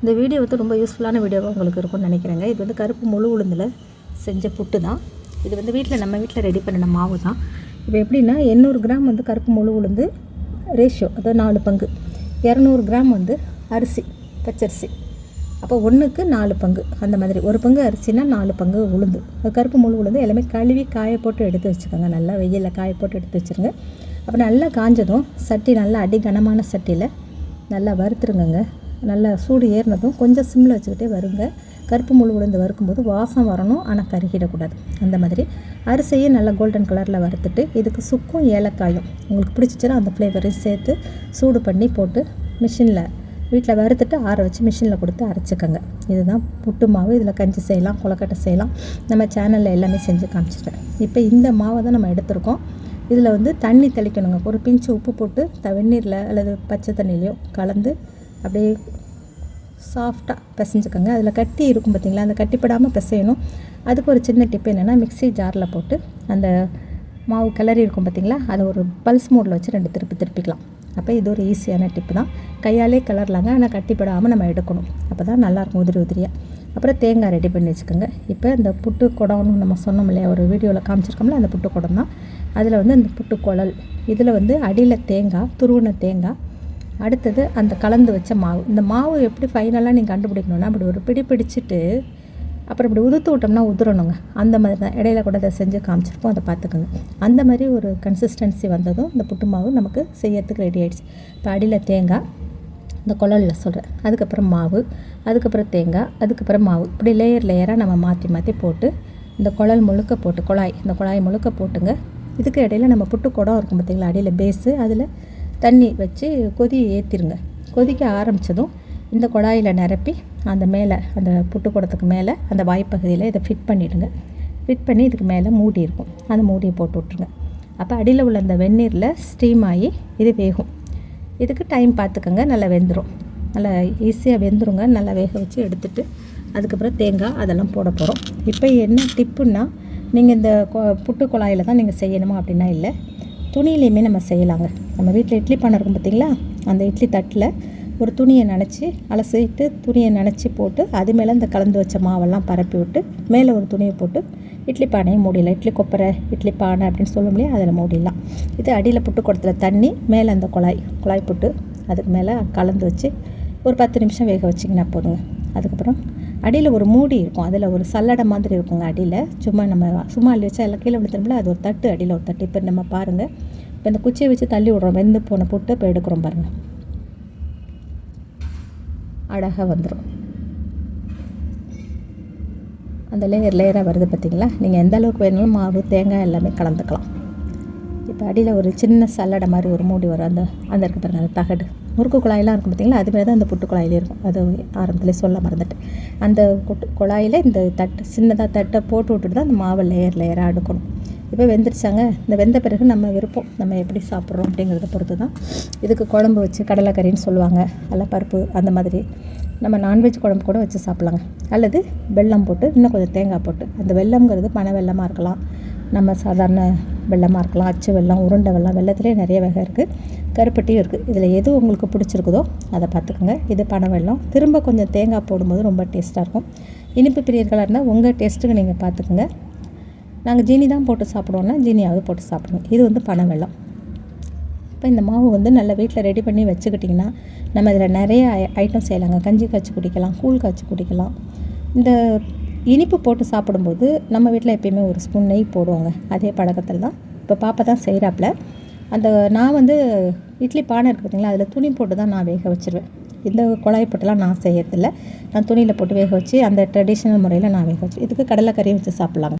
இந்த வீடியோ வந்து ரொம்ப யூஸ்ஃபுல்லான வீடியோவாக உங்களுக்கு இருக்கும்னு நினைக்கிறேங்க. இது வந்து கருப்பு முழு உளுந்தில் செஞ்ச புட்டு தான். இது வந்து வீட்டில் நம்ம வீட்டில் ரெடி பண்ணின மாவு தான். இப்போ எப்படின்னா எண்ணூறு கிராம் வந்து கருப்பு முழு உளுந்து ரேஷியோ அதாவது நாலு பங்கு. இரநூறு கிராம் வந்து அரிசி பச்சரிசி. அப்போ ஒன்றுக்கு நாலு பங்கு அந்த மாதிரி. ஒரு பங்கு அரிசினா நாலு பங்கு உளுந்து. கருப்பு முழு உளுந்து எல்லாமே கழுவி காய போட்டு எடுத்து வச்சுக்கோங்க. நல்லா வெயிலில் காய போட்டு எடுத்து வச்சுருங்க. அப்போ நல்லா காஞ்சதும் சட்டி நல்லா அடி கனமான சட்டியில் நல்லா வறுத்துருங்கங்க. நல்லா சூடு ஏறினதும் கொஞ்சம் சிம்மில் வச்சுக்கிட்டே வருங்க. கருப்பு முழு உளுந்து வறுக்கும்போது வாசம் வரணும் ஆனால் கருகிடக்கூடாது. அந்த மாதிரி அரிசியும் நல்லா கோல்டன் கலரில் வறுத்துட்டு இதுக்கு சுக்கும் ஏலக்காயும் உங்களுக்கு பிடிச்சிச்சுன்னா அந்த ஃப்ளேவரையும் சேர்த்து சூடு பண்ணி போட்டு மிஷினில் வீட்டில் வறுத்துட்டு ஆற வச்சு மிஷினில் கொடுத்து அரைச்சிக்கோங்க. இதுதான் புட்டு மாவு. இதில் கஞ்சி செய்யலாம் கொலக்கட்டை செய்யலாம். நம்ம சேனலில் எல்லாமே செஞ்சு காமிச்சிட்டேன் இப்போ இந்த மாவை தான் நம்ம எடுத்திருக்கோம். இதில் வந்து தண்ணி தெளிக்கணுங்க. ஒரு பிஞ்சு உப்பு போட்டு த வெந்நீரில் அல்லது பச்சை தண்ணியிலையோ கலந்து அப்படியே சாஃப்டாக பிசைஞ்சுக்கோங்க. அதில் கட்டி இருக்கும் பார்த்திங்களா அந்த கட்டிப்படாமல் பிசையணும். அதுக்கு ஒரு சின்ன டிப் என்னென்னா மிக்ஸி ஜாரில் போட்டு அந்த மாவு கிளறி இருக்கும் பார்த்திங்களா அதை ஒரு பல்ஸ் மோடில் வச்சு ரெண்டு திருப்பி திருப்பிக்கலாம். அப்போ இது ஒரு ஈஸியான டிப்பு தான். கையாலே கிளறலாங்க. ஆனால் கட்டிப்படாமல் நம்ம எடுக்கணும். அப்போ தான் நல்லாயிருக்கும் உதிரி உதிரியாக அப்புறம் தேங்காய் ரெடி பண்ணி வச்சுக்கோங்க. இப்போ இந்த புட்டு குடம்னு நம்ம சொன்னோம் இல்லையா? ஒரு வீடியோவில் காமிச்சிருக்கோம்ல அந்த புட்டு குடம் தான் அதில் வந்து இந்த புட்டு குழல். இதில் வந்து அடியில் தேங்காய் துருவின தேங்காய் அடுத்தது அந்த கலந்து வச்ச மாவு. இந்த மாவு எப்படி ஃபைனலாக நீங்கள் கண்டுபிடிக்கணுன்னா அப்படி ஒரு பிடி பிடிச்சிட்டு அப்புறம் இப்படி உதுத்து விட்டோம்னா உதுறணுங்க. அந்த மாதிரி தான். இடையில கூட அதை செஞ்சு காமிச்சிருப்போம். அதை பார்த்துக்கோங்க. அந்த மாதிரி ஒரு கன்சிஸ்டன்சி வந்ததும் இந்த புட்டு மாவு நமக்கு செய்யறதுக்கு ரெடி ஆகிடுச்சு இப்போ அடியில் தேங்காய் இந்த குழலில் சொல்கிறேன் அதுக்கப்புறம் மாவு அதுக்கப்புறம் தேங்காய் அதுக்கப்புறம் மாவு. இப்படி லேயர் லேயராக நம்ம மாற்றி மாற்றி போட்டு இந்த குழல் முழுக்க போட்டு குழாய் இந்த குழாய் முழுக்க போட்டுங்க. இதுக்கு இடையில நம்ம புட்டு குடம் இருக்கும் பார்த்திங்களா அடியில் பேஸு அதில் தண்ணி வச்சு கொதி ஏற்றிருங்க கொதிக்க ஆரம்பித்ததும் இந்த குழாயில் நிரப்பி அந்த மேலே அந்த புட்டு குடத்துக்கு மேலே அந்த வாய்ப்பகுதியில் இதை ஃபிட் பண்ணிவிடுங்க ஃபிட் பண்ணி இதுக்கு மேலே மூடி இருக்கும். அந்த மூடியை போட்டு விட்ருங்க அப்போ அடியில் உள்ள அந்த வெந்நீரில் ஸ்டீம் ஆகி இது வேகும். இதுக்கு டைம் பார்த்துக்கோங்க நல்லா வெந்துடும் நல்லா ஈஸியாக வெந்துருங்க. நல்லா வேக வச்சு எடுத்துட்டு அதுக்கப்புறம் தேங்காய் அதெல்லாம் போட போகிறோம் இப்போ என்ன டிப்புன்னா நீங்கள் இந்த புட்டு குழாயில் தான் நீங்கள் செய்யணுமா அப்படின்னா இல்லை துணியிலையுமே நம்ம செய்யலாங்க. நம்ம வீட்டில் இட்லி பானை இருக்கும் பார்த்திங்களா அந்த இட்லி தட்டில் ஒரு துணியை நினச்சி அலசிட்டு துணியை நினச்சி போட்டு அது மேலே இந்த கலந்து வச்ச மாவெல்லாம் பரப்பி விட்டு மேலே ஒரு துணியை போட்டு இட்லி பானையை மூடிடலாம். இட்லி கொப்பரை இட்லி பானை அப்படின்னு சொல்ல முடியும் அதில் மூடிடலாம். இது அடியில் புட்டு கொடுத்துல தண்ணி மேலே அந்த குழாய் குழாய் புட்டு அதுக்கு மேலே கலந்து வச்சு ஒரு பத்து நிமிஷம் வேக வச்சிங்கன்னா போதுங்க. அதுக்கப்புறம் அடியில் ஒரு மூடி இருக்கும். அதில் ஒரு சல்லடை மாதிரி இருக்குங்க அடியில். சும்மா நம்ம சும்மா அள்ளி வச்சா எல்லாம் கீழே விழுந்துரும்ல அது ஒரு தட்டு அடியில் ஒரு தட்டு. இப்போ நம்ம பாருங்கள் இப்போ இந்த குச்சியை வச்சு தள்ளி விட்றோம். வெந்து போன போட்டு இப்போ எடுக்கிறோம் பாருங்கள் அழகாக வந்துடும் அந்த லேயர் லேயராக வருது பார்த்திங்களா நீங்கள் எந்த அளவுக்கு வேணாலும் மாவு தேங்காய் எல்லாமே கலந்துக்கலாம். இப்போ அடியில் ஒரு சின்ன சல்லடை மாதிரி ஒரு மூடி வரும். அந்த அந்த இருக்க பாருங்கள் அந்த தகடு. முறுக்கு குழாயெல்லாம் இருக்கும் பார்த்திங்களா? அதுமாரி தான் அந்த புட்டு குழாயிலே இருக்கும். அது ஆரம்பத்தில் சொல்ல மறந்துட்டு அந்த குட்டு குழாயில் இந்த தட்டு சின்னதாக தட்டை போட்டு விட்டுட்டு தான் அந்த மாவை லேயர் லேயராக அடுக்கணும். இப்போ வெந்துருச்சாங்க. இந்த வெந்த பிறகு நம்ம விருப்பம் நம்ம எப்படி சாப்பிட்றோம் அப்படிங்கிறத பொறுத்து தான் இதுக்கு குழம்பு வச்சு கடலைக்கறின்னு சொல்லுவாங்க. அல்ல பருப்பு அந்த மாதிரி. நம்ம நான்வெஜ் குழம்பு கூட வச்சு சாப்பிட்லாங்க. அல்லது வெல்லம் போட்டு இன்னும் கொஞ்சம் தேங்காய் போட்டு. அந்த வெள்ளம்ங்கிறது பனை வெள்ளமாக இருக்கலாம். நம்ம சாதாரண வெள்ளமாக இருக்கலாம் அச்சு வெள்ளம் உருண்டை வெள்ளம் வெள்ளத்துலேயே நிறைய வகை இருக்குது கருப்பட்டியும் இருக்குது இதில் எது உங்களுக்கு பிடிச்சிருக்குதோ அதை பார்த்துக்கோங்க. இது பனை வெள்ளம். திரும்ப கொஞ்சம் தேங்காய் போடும்போது ரொம்ப டேஸ்ட்டாக இருக்கும். இனிப்பு பிரியர்களாக இருந்தால் உங்கள் டேஸ்ட்டுக்கு நீங்கள் பார்த்துக்குங்க. நாங்கள் ஜீனி தான் போட்டு சாப்பிடுவோம்னா ஜீனியாவது போட்டு சாப்பிடுவோம் இது வந்து பனை வெள்ளம். இப்போ இந்த மாவு வந்து நல்லா வீட்டில் ரெடி பண்ணி வச்சுக்கிட்டிங்கன்னா நம்ம இதில் நிறைய ஐட்டம் செய்யலாங்க. கஞ்சி காய்ச்சி குடிக்கலாம் கூழ் காய்ச்சி குடிக்கலாம். இந்த இனிப்பு போட்டு சாப்பிடும்போது நம்ம வீட்டில் எப்பயுமே ஒரு ஸ்பூன் நெய் போடுவாங்க. அதே பழக்கத்தில் தான். இப்போ பாப்பா தான் செய்கிறாப்புல அந்த நான் வந்து இட்லி பானை இருக்குது பார்த்திங்களா அதில் துணி போட்டு தான் நான் வேக வச்சுருவேன். இந்த குழாய் போட்டுலாம் நான் செய்யறதில்ல. நான் துணியில் போட்டு வேக வச்சு அந்த ட்ரெடிஷ்னல் முறையில் நான் வேக வச்சு இதுக்கு கடலைக்கறியும் வச்சு சாப்பிட்லாங்க.